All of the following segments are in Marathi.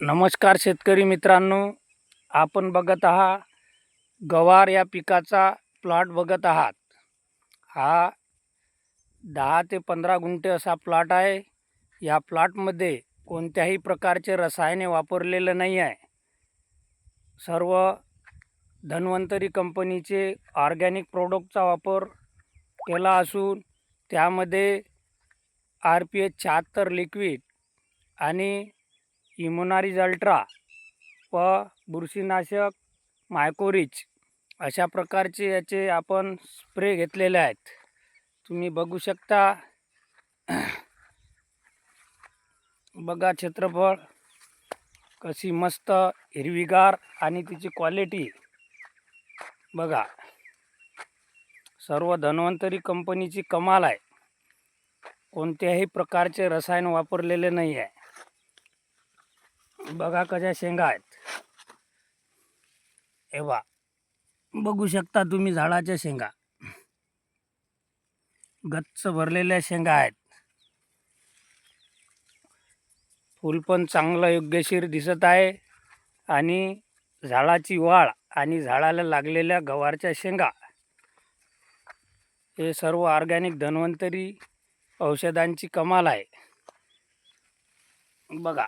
नमस्कार शेतकरी मित्रांनो. आपण बघत आहात गवार या पिकाचा प्लॉट बघत आहात. हा दहा ते पंधरा गुंठे असा प्लॉट आहे. या प्लॉटमध्ये कोणत्याही प्रकारचे रसायने वापरलेलं नाही आहे. सर्व धन्वंतरी कंपनीचे ऑर्गॅनिक प्रोडक्टचा वापर केला असून त्यामध्ये आर पी एच शहात्तर लिक्विड आणि इम्युनारिज अल्ट्रा व बुरशीनाशक मायकोरिच अशा प्रकारचे याचे आपण स्प्रे घेतलेले आहेत. तुम्ही बघू शकता. बघा क्षेत्रफळ. कशी मस्त हिरवीगार आणि तिची क्वालिटी बघा. सर्व धन्वंतरी कंपनीची कमाल आहे. कोणत्याही प्रकारचे रसायन वापरलेले नाही आहे बघा कशा शेंगा आहेत. हे बा बघू शकता तुम्ही झाडाच्या शेंगा. गच्च भरलेल्या शेंगा आहेत. फूल पण चांगलं योग्यशीर दिसत आहे. आणि झाडाची वाढ आणि झाडाला लागलेल्या गवारच्या शेंगा. हे सर्व ऑर्गॅनिक धन्वंतरी औषधांची कमाल आहे. बघा.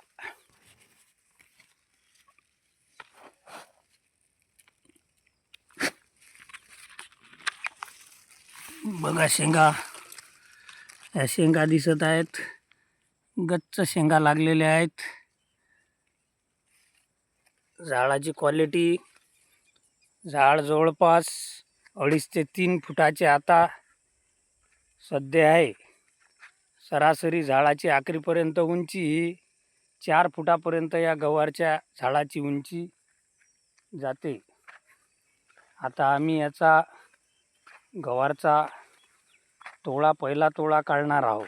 बघा शेंगा. या शेंगा दिसत आहेत. गच्च शेंगा लागलेल्या आहेत. झाडाची क्वालिटी झाड जवळपास अडीच ते तीन फुटाचे आता सध्या आहे. सरासरी झाडाची आखरीपर्यंत उंची ही चार फुटापर्यंत या गवारच्या झाडाची उंची जाते. आता आम्ही याचा गवारचा तोळा पहिला तोळा काढणार आहोत.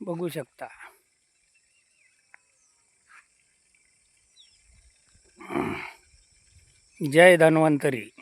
बघू शकता. जय धन्वंतरी.